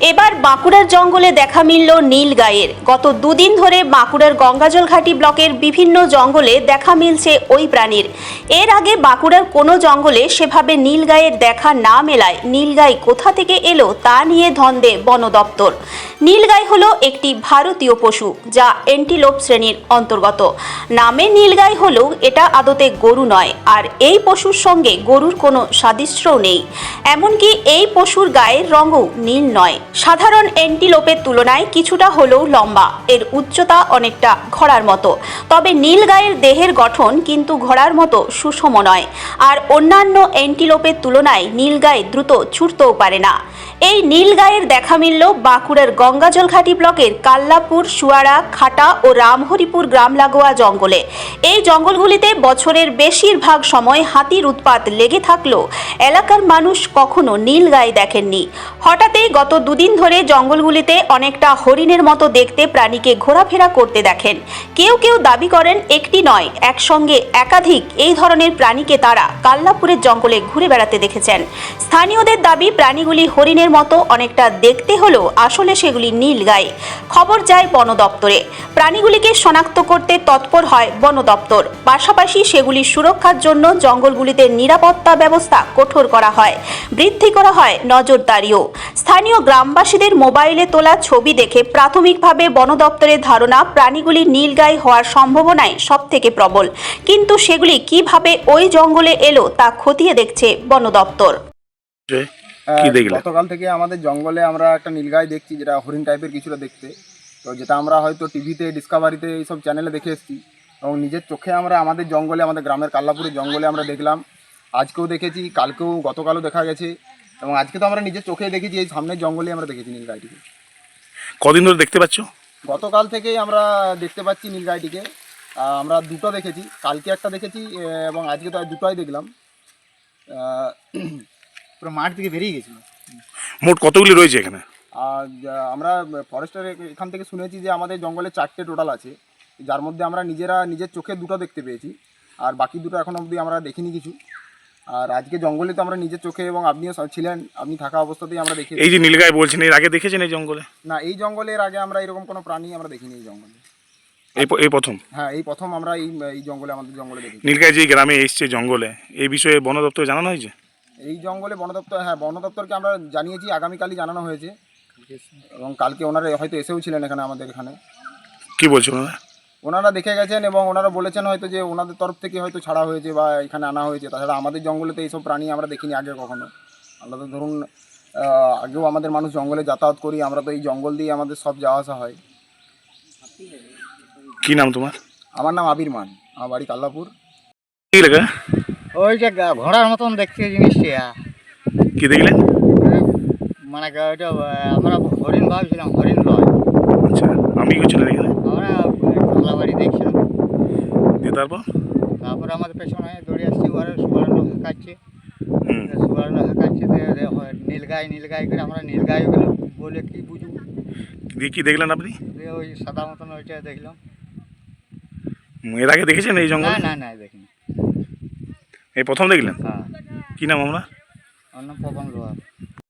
এবার বাঁকুড়ার জঙ্গলে দেখা মিলল নীল গায়ের গত দুদিন ধরে বাঁকুড়ার গঙ্গাজল ঘাটি ব্লকের বিভিন্ন জঙ্গলে দেখা মিলছে ওই প্রাণীর। এর আগে বাঁকুড়ার কোনো জঙ্গলে সেভাবে নীলগাইয়ের দেখা না মেলায় নীলগাই কোথা থেকে এলো তা নিয়ে ধন্দে বন দপ্তর। নীলগাই হলো একটি ভারতীয় পশু, যা এন্টিলোপ শ্রেণির অন্তর্গত। নামে নীলগাই হলেও এটা আদতে গরু নয়, আর এই পশুর সঙ্গে গরুর কোনো সাদৃশ্যও নেই। এমনকি এই পশুর গায়ের রঙও নীল নয়। সাধারণ এন্টিলোপের তুলনায় কিছুটা হলেও লম্বা। এর উচ্চতা অনেকটা ঘোড়ার মতো। তবে নীল গায়ের দেহের গঠন কিন্তু ঘোড়ার মতো সুষম নয়। আর অন্যান্য এন্টিলোপের তুলনায় নীলগাই দ্রুত ছুটতেও পারে না। এই নীলগাইয়ের দেখা মিলল বাঁকুড়ার গঙ্গাজলঘাটি ব্লকের কাল্লাপুর সুয়ারা খাটা ও রামহরিপুর গ্রাম লাগোয়া জঙ্গলে। এই জঙ্গলগুলিতে বছরের বেশিরভাগ সময় হাতির উৎপাত লেগে থাকলেও এলাকার মানুষ কখনো নীলগাই দেখেননি। হঠাৎই গত দুদিন ধরে জঙ্গলগুলিতে অনেকটা হরিণের মতো দেখতে প্রাণীকে ঘোরাফেরা করতে দেখেন। কেউ কেউ দাবি করেন একটি নয়, একসঙ্গে একাধিক এই ধরনের প্রাণীকে তারা কাল্লাপুরের জঙ্গলে ঘুরে বেড়াতে দেখেছেন। স্থানীয়দের দাবি, প্রাণীগুলি হরিণের মতো অনেকটা দেখতে হলেও আসলে সেগুলি নীলগাই খবর যায় বন দপ্তরে। প্রাণীগুলিকে শনাক্ত করতে তৎপর হয় বন দপ্তর। পাশাপাশি সেগুলি সুরক্ষার জন্য জঙ্গলগুলিতে নিরাপত্তা ব্যবস্থা কঠোর করা হয়। বৃদ্ধি করা হয় নজরদারিও। স্থানীয় গ্রামবাসীদের মোবাইলে তোলা ছবি দেখে প্রাথমিকভাবে বন দপ্তরের ধারণা প্রাণীগুলি নীলগাই হওয়ার সম্ভাবনাই সবথেকে প্রবল। কিন্তু সেগুলি কীভাবে ওই জঙ্গলে এলো তা খতিয়ে দেখছে বন দপ্তর গতকাল থেকে আমাদের জঙ্গলে আমরা একটা নীলগাই দেখছি যেটা হরিণ টাইপের কিছুটা দেখতে। তো যেটা আমরা হয়তো টিভিতে ডিসকাভারিতে এইসব চ্যানেলে দেখে এসেছি। এবং নিজের চোখে আমরা আমাদের জঙ্গলে আমাদের গ্রামের কাল্লাপুরের জঙ্গলে আমরা দেখলাম। আজকেও দেখেছি কালকেও গতকালও দেখা গেছে। এবং আজকে তো আমরা নিজের চোখে দেখেছি এই সামনের জঙ্গলে আমরা দেখেছি নীলগাইটিকে কদিন ধরে দেখতে পাচ্ছ? গতকাল থেকেই আমরা দেখতে পাচ্ছি নীলগাইটিকে আমরা দুটো দেখেছি কালকে একটা দেখেছি এবং আজকে তো দুটোই দেখলাম। পুরো মাঠ থেকে বেরিয়ে গেছিল। মোট কতগুলি রয়েছে এখানে? আর আমরা ফরেস্টের এখান থেকে শুনেছি যে আমাদের জঙ্গলে চারটে টোটাল আছে। যার মধ্যে আমরা নিজেরা নিজের চোখে দুটো দেখতে পেয়েছি আর বাকি দুটো এখন অবধি আমরা দেখিনি কিছু। আর আজকে জঙ্গলে তো আমরা নিজের চোখে এবং আপনিও ছিলেন আপনি থাকা অবস্থাতেই আমরা দেখি এই যে নীলগায় বলছেন এর আগে দেখেছেন এই জঙ্গলে? না এই জঙ্গলের আগে আমরা এরকম কোনো প্রাণী আমরা দেখিনি এই জঙ্গলে। এই প্রথম? হ্যাঁ এই প্রথম আমরা এই এই জঙ্গলে আমাদের জঙ্গলে দেখি নীলগাই যে গ্রামে এসছে জঙ্গলে এই বিষয়ে বন দপ্তরে জানানো হয়েছে? এই জঙ্গলে বন দপ্তর হ্যাঁ বন দপ্তরকে আমরা জানিয়েছি আগামীকালই জানানো হয়েছে। এবং কালকে ওনারা হয়তো এসেও ছিলেন এখানে আমাদের এখানে। কি বলছো ওনারা? ওনারা দেখে গেছেন এবং ওনারা বলেছেন হয়তো যে ওনাদের তরফ থেকে হয়তো ছাড়া হয়েছে বা এখানে আনা হয়েছে। তাছাড়া আমাদের জঙ্গলে তো এইসব প্রাণী আমরা দেখিনি আগে কখনো। আমরা তো ধরুন আগেও আমাদের মানুষ জঙ্গলে যাতায়াত করি আমরা তো এই জঙ্গল দিয়ে আমাদের সব যাওয়া আসা হয়। কি নাম তোমার? আমার নাম আবির মান আমার বাড়ি কাল্লাপুর। কি লেখা? ওই যে গা- ঘোড়ার মতন দেখতে জিনিসটি কি দেখলেন মানে গা- ওইটা আমরা হরিণ ভাবছিলাম হরিণ নয়। আচ্ছা আমি কি ছিলেন এখানে আমরা পাল্লা বাড়ি দেখছিলাম দিয়ে তারপর? তারপরে আমাদের পেছনে দৌড়ে আসছি ওরা সুবর্ণ হাঁকাচ্ছে সুবর্ণ হাঁকাচ্ছে নীলগাই নীলগাই করে আমরা নীলগাই ওগুলো বলে কি বুঝব? দিয়ে কি দেখলেন আপনি? দিয়ে ওই সাদা মতন ওইটা দেখলাম। এর আগে দেখেছেন এই জঙ্গলে? না না দেখিনি। এই প্রথম দেখলেন? হ্যাঁ। কি নাম আমরা অন্য পবন লোহার।